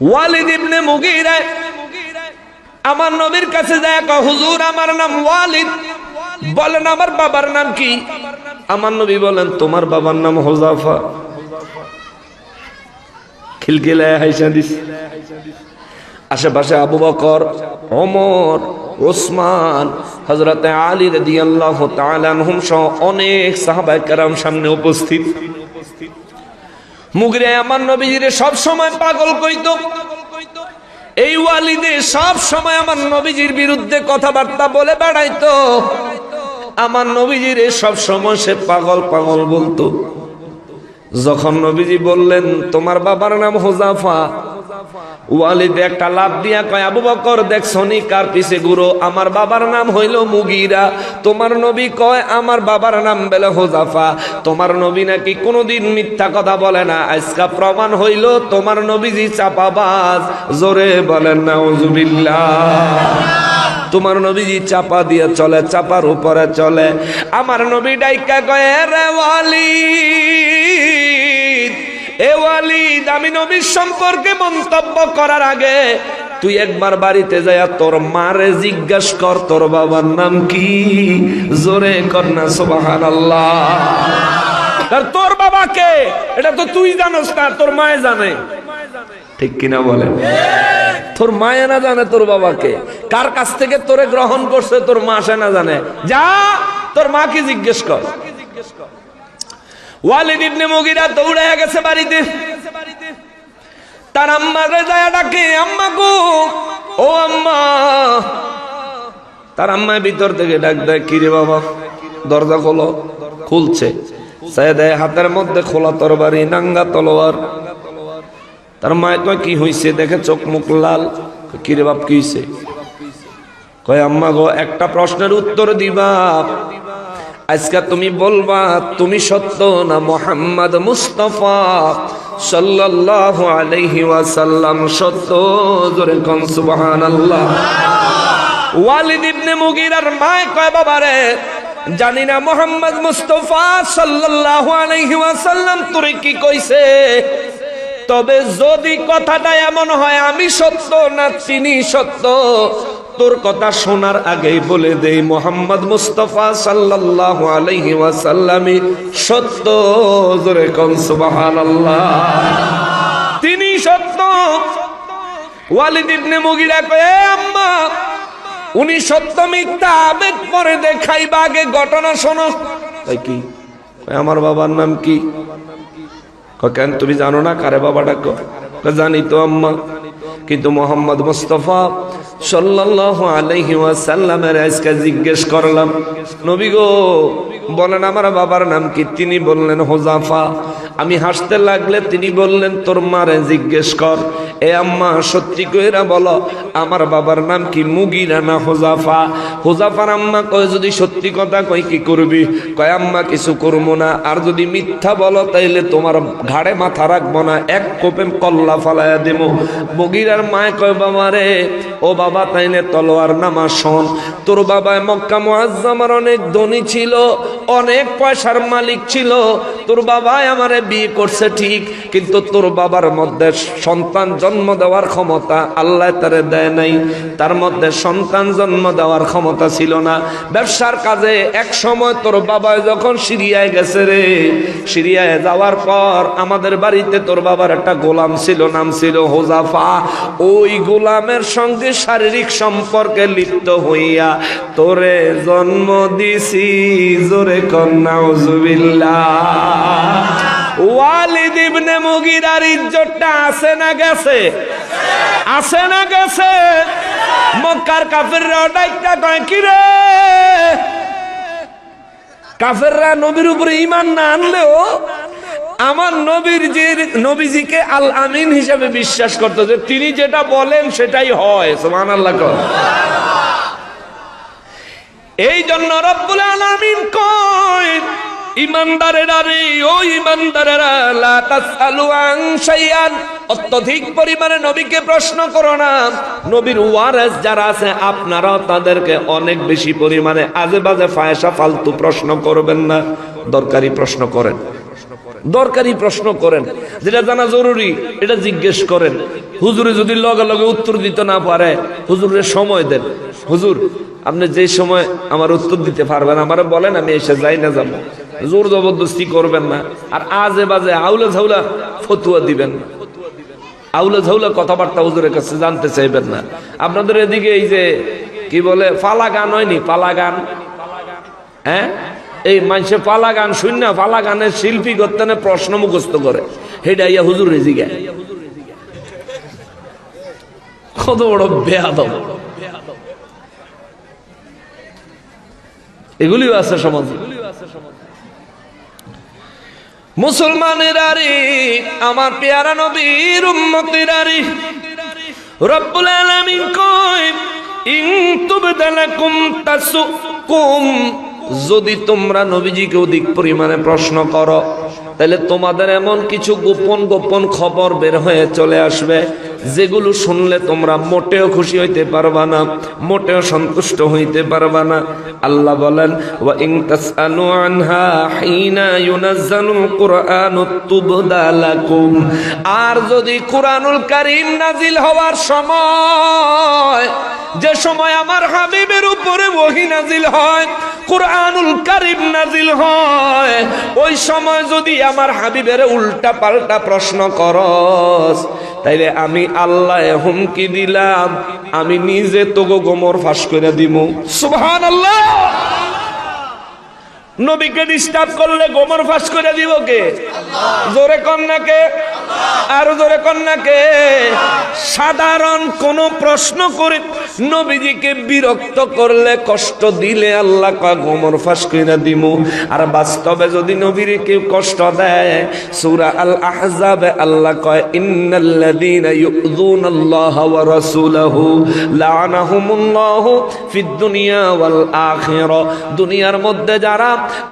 ওয়ালিদ ইবনে মুগিরা আমার নবীর কাছে যায় কয়, হুজুর আমার নাম ওয়ালিদ। বলেন আমার বাবার নাম কি? আমার নবী বলেন তোমার বাবার নাম হোজাফা খিলখিলায় হাইসা দিস। আশেপাশে আবু বকর ওমর ওসমান হজরতে আলী রাদিয়াল্লাহু তাআলা আনহুম সহ অনেক সাহাবায়ে কেরাম সামনে উপস্থিত। মুগরে আমার নবীজিরে সব সময় পাগল কইতো। এই ওয়ালিদে সব সময় আমার নবীজির বিরুদ্ধে কথাবার্তা বলে বেড়াইতো। আমার নবীজিরে সব সময় সে পাগল পাগল বলতো। যখন নবীজি বললেন, তোমার বাবার নাম হোজাফা। ওয়ালিদ একটা লাভ দিয়া কয়, আবু বকর দেখছনি কার পিছে গুরু? আমার বাবার নাম হইল মুগিরা। তোমার নবী কয়, আমার বাবার নাম বেলে হোজাফা। তোমার নবী নাকি কোনোদিন মিথ্যা কথা বলে না। আজকা প্রমাণ হইল তোমার নবীজি চাপাবাজ। জোরে বলেন না তোমার নবীজি চাপা দিয়ে চলে, চাপার উপরে চলে। আমার নবী ডাইকা কয় রে ওয়ালিদ এ ওয়ালিদ, আমি নবীর সম্পর্কে মন্তব্য করার আগে তুই একবার বাড়িতে যায়া তোর মারে জিজ্ঞাস কর, তোর বাবার নাম কি? জোরে কর না সুবাহান আর তোর বাবাকে এটা তো তুই জানোস না, তোর মায়ে জানে। ঠিক কিনা বলে তোর মায়ে না জানে তোর বাবাকে কার কাছ থেকে তোরে গ্রহণ করছে, তোর মা সে না জানে? যা, তোর মাকে জিজ্ঞেস কর। ওয়ালিদ ইবনে মুগিরা দৌড়ে গেছে বাড়িতে। তার আম্মাকে যায় ডাকে আম্মা গো ও আম্মা। তার আম্মা ভিতর থেকে ডাক দেয়, কিরে বাবা, দরজা খোলো। খুলছে। হাতের মধ্যে খোলা তরবারি, নাঙ্গা তলোয়ার। তার মায়ের কয়, কি হইছে? দেখে চোখ মুখ লাল? কিরে বাপ, কি হইছে? কয় আম্মা গো একটা প্রশ্নের উত্তর দিবা। আজকে তুমি বলবা, তুমি সত্য না মোহাম্মদ মুস্তফা? সাল্লাল্লাহু আলাইহি ওয়াসাল্লাম সত্য জোরে কোন সুবহানাল্লাহ। ওয়ালিদ ইবনে মুগিরার মায় কয়, বাবারে, জানি না মোহাম্মদ মুস্তফা সাল্লাল্লাহু আলাইহি ওয়াসাল্লাম তোরে কি কইছে? তবে যদি কথাটা এমন হয়, আমি সত্য না তিনি সত্য? তোর কথা শোনার আগেই বলে দেই, মোহাম্মদ মুস্তফা সাল্লাল্লাহু আলাইহি ওয়াসাল্লামই সত্য। জোরে কোন, সুবহানাল্লাহ। তিনি সত্য। ওয়ালিদ মুগিরা কয়, "এ আম্মা, উনি সত্য মিথ্যা আবেগ পরে দেখাইবা আগে ঘটনা শোনো। তাই কি? আমার বাবার নাম কি? কেন, তুমি জানো না কারে বাবা ডাকো জানি তো আম্মা। কিন্তু মোহাম্মদ মুস্তফা সাল্লাল্লাহু আলাইহি ওয়াসাল্লামের আজকে জিজ্ঞেস করলাম, নবী গো, বলেন আমার বাবার নাম কি? তিনি বললেন, হোজাফা। আমি হাসতে লাগলে তিনি বললেন, তোর মারে জিজ্ঞেস কর। এ আম্মা, সত্যি কইরা বলো, আমার বাবার নাম কি মুগিরা না হোজাফা? হোজাফার আম্মা কয়, যদি সত্যি কথা কই, কি করবি? কয়, আম্মা, কিছু করব না। আর যদি মিথ্যা বলো, তাইলে তোমার ঘাড়ে মাথা রাখব না। এক কোপে কল্লা ফালাইয়া দেব বগিরার মায় কয়, বাবা রে, ও বাবা, তাইলে তলোয়ার নামা শোন। তোর বাবায় মক্কা মুআজ্জামার অনেক ধনী ছিল, অনেক পয়সার মালিক ছিল। তোর বাবাই আমারে বিয়ে করছে ঠিক, কিন্তু তোর বাবার মধ্যে সন্তান জন্ম দেওয়ার ক্ষমতা আল্লাহ তারে দেয় নাই। তার মধ্যে সন্তান জন্ম দেওয়ার ক্ষমতা ছিল না। ব্যবসার কাজে এক সময় তোর বাবা যখন সিরিয়ায় গেছে রে, সিরিয়ায় যাওয়ার পর আমাদের বাড়িতে তোর বাবার একটা গোলাম ছিল, নাম ছিল হোজাফা। ওই গোলামের সঙ্গে শারীরিক সম্পর্কে লিপ্ত হইয়া তোরে জন্ম দিছি, জোরে কন্যা ওয়ালিদ ইবনে মুগিরার ইজ্জতটা আছে না গেছে? আছে না গেছে? মক্কার কাফেররা ডাইকা কয়, কি রে? কাফেররা নবীর উপরে ইমান না আনলেও আমার নবীর যে নবীজিকে আল আমিন হিসাবে বিশ্বাস করতো যে তিনি যেটা বলেন সেটাই হয় সোমান আল্লাহ এই জন্য রব্বুল আলামিন কয় ইমানদারেরা রে, ও ইমানদারেরা, লা তাসআলু আন শাইআন। অত্যধিক পরিমাণে নবীকে প্রশ্ন করো না। নবীর ওয়ারেস যারা আছে, আপনারাও তাদেরকে অনেক বেশি পরিমাণে আজে বাজে ফায়সা ফালতু প্রশ্ন করবেন না। দরকারি প্রশ্ন করেন। দরকারি প্রশ্ন করেন। যেটা জানা জরুরি, এটা জিজ্ঞেস করেন। হুজুরে যদি লগে লগে উত্তর দিতে না পারে হুজুরের সময় দেন। হুজুর, আপনি যে সময় আমার উত্তর দিতে পারবেন, আমার বলেন, আমি এসে যাই না যাব। জোর জবরদস্তি করবেন না। আর আজে বাজে আউলা ঝাউলা ফতুয়া দিবেন না। আউলা ঝাউলা কথাবার্তা হুজুরের কাছে জানতে চাইবেন না। আপনাদের এদিকে এই যে, কি বলে পালা গান হয়নি? পালা গান হ্যাঁ? এই মানুষে পালা গান শুন না পালা গানের শিল্পী করতে প্রশ্ন মুখস্থ করে। হেডা ইয়া হুজুর রেজিগা কত বড় বেয়াদব। এগুলিও আছে সমাজে। মুসলমানের আরে, আমার পেয়ারা নবীর উম্মতের আরে। রব্বুল আলামিন কয় ইন তুবদালাকুম তাসুকুম। যদি তোমরা নবীজিকে অধিক পরিমাণে প্রশ্ন করো তাহলে তোমাদের এমন কিছু গোপন গোপন খবর বের হয়ে চলে আসবে, যেগুলো শুনলে তোমরা মোটেও খুশি হইতে পারবা না, মোটেও সন্তুষ্ট হইতে পারবা না। আল্লাহ বলেন ওয়া ইন তাসআলু আনহা হিনা ইউনাজ্জালুল কুরআনু তুবদা লাকুম। আর যদি কুরআনুল কারীম নাজিল হওয়ার সময় যে সময় আমার হাবিবের উপরে ওহী নাজিল হয়, কুরআনুল কারীম নাজিল হয়, ওই সময় যদি আমার হাবিবের উল্টা পাল্টা প্রশ্ন করস, তাইলে আমি আল্লাহ হুমকি দিলাম, আমি নিজে তোগো গোমর ফাঁস করে দিব সুবহানাল্লাহ! নবীকে ডিস্টার্ব করলে গোমর ফাঁস করে দিব কে? জোরে কন্যাকে আর জোরে কন্যাকে সাধারণ কোন প্রশ্ন করে নবীজিকে বিরক্ত করলে কষ্ট দিলে আল্লাহ কয় গোমর ফাঁস করে দিব আর বাস্তবে যদি নবীর কেউ কষ্ট দেয়, সূরা আল আহজাবে আল্লাহ কয়, ইন্নাল্লাযীনা ইউযুনাল্লাহ ওয়া রাসূলাহু লাআনাহুমুল্লাহু ফিদ দুনিয়া ওয়াল আখিরা দুনিয়ার মধ্যে যারা,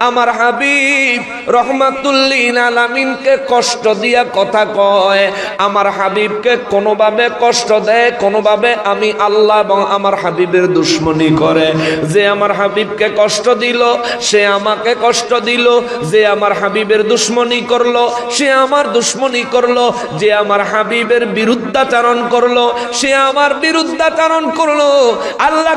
আমার হাবিব রহমাতুল্লিন আলামিনকে কষ্ট দিয়া কথা কয়, আমার হাবিবকে কোনোভাবে কষ্ট দেয়, কোনোভাবে আমি আল্লাহ এবং আমার হাবিবের দুশ্মনী করে। যে আমার হাবিবকে কষ্ট দিল, সে আমাকে কষ্ট দিল। যে আমার হাবিবের দুশ্মনী করল, সে আমার দুশ্মনী করল। যে আমার হাবিবের বিরুদ্ধাচারণ করল, সে আমার বিরুদ্ধাচারণ করল। আল্লাহ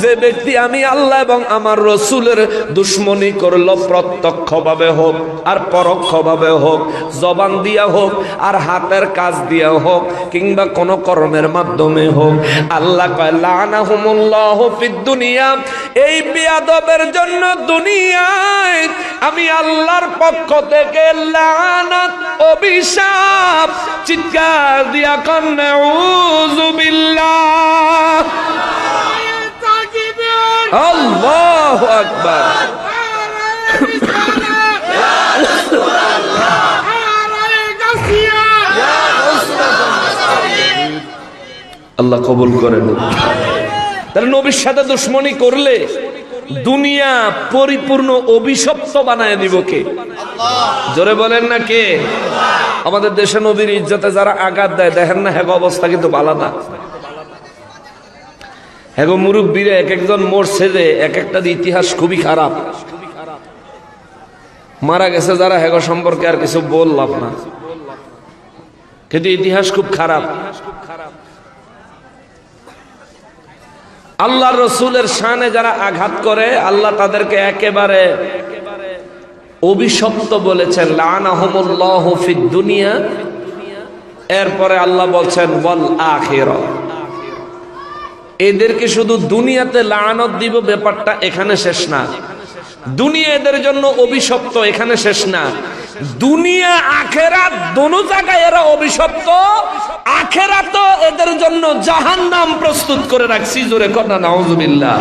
যে ব্যক্তি আমি আল্লাহ এবং আমার রসুলের দুশ্মনী করল, প্রত্যক্ষভাবে হোক আর পরোক্ষভাবে হোক, জবান দিয়া হোক আর হাতের কাজ দিয়া হোক কিংবা কোন কর্মের মাধ্যমে হোক আল্লাহ কয় লানাহুমুল্লাহ ফিদ দুনিয়া। এই বিয়াদবের জন্য দুনিয়ায় আমি আল্লাহর পক্ষ থেকে লানাত অভিশাপ চিৎকার দিয়া কন্যা আল্লাহ। আকবার। আল্লাহ কবুল করেন। তাহলে নবীর সাথে দুশ্মনী করলে দুনিয়া পরিপূর্ণ অভিশপ্ত বানায় দিব কে? জোরে বলেন না কে? আমাদের দেশে নবীর ইজ্জতে যারা আঘাত দেয়, দেখেন না হ্যাঁ অবস্থা কিন্তু ভালো না হ্যাঁ মুরব্বীরা এক একজন মরছে যে এক একটা ইতিহাস খুবই খারাপ। মারা গেছে যারা হেগো সম্পর্কে আর কিছু বললাম না। কিন্তু ইতিহাস খুব খারাপ। আল্লাহ রসুলের শানে যারা আঘাত করে, আল্লাহ তাদেরকে একেবারে অভিশপ্ত বলেছেন, লানাহুমুল্লাহ দুনিয়া। এরপরে আল্লাহ বলছেন বল আখের। এদেরকে শুধু দুনিয়াতে লানত দিব ব্যাপারটা এখানে শেষ না। দুনিয়া এদের জন্য অভিশপ্ত এখানে শেষ না। দুনিয়া, আখেরাত দোনো জায়গায় এরা অভিশপ্ত। আখেরা তো এদের জন্য জাহান্নাম প্রস্তুত করে রাখছি। জোরে কন্যা নওয়াজুবিল্লাহ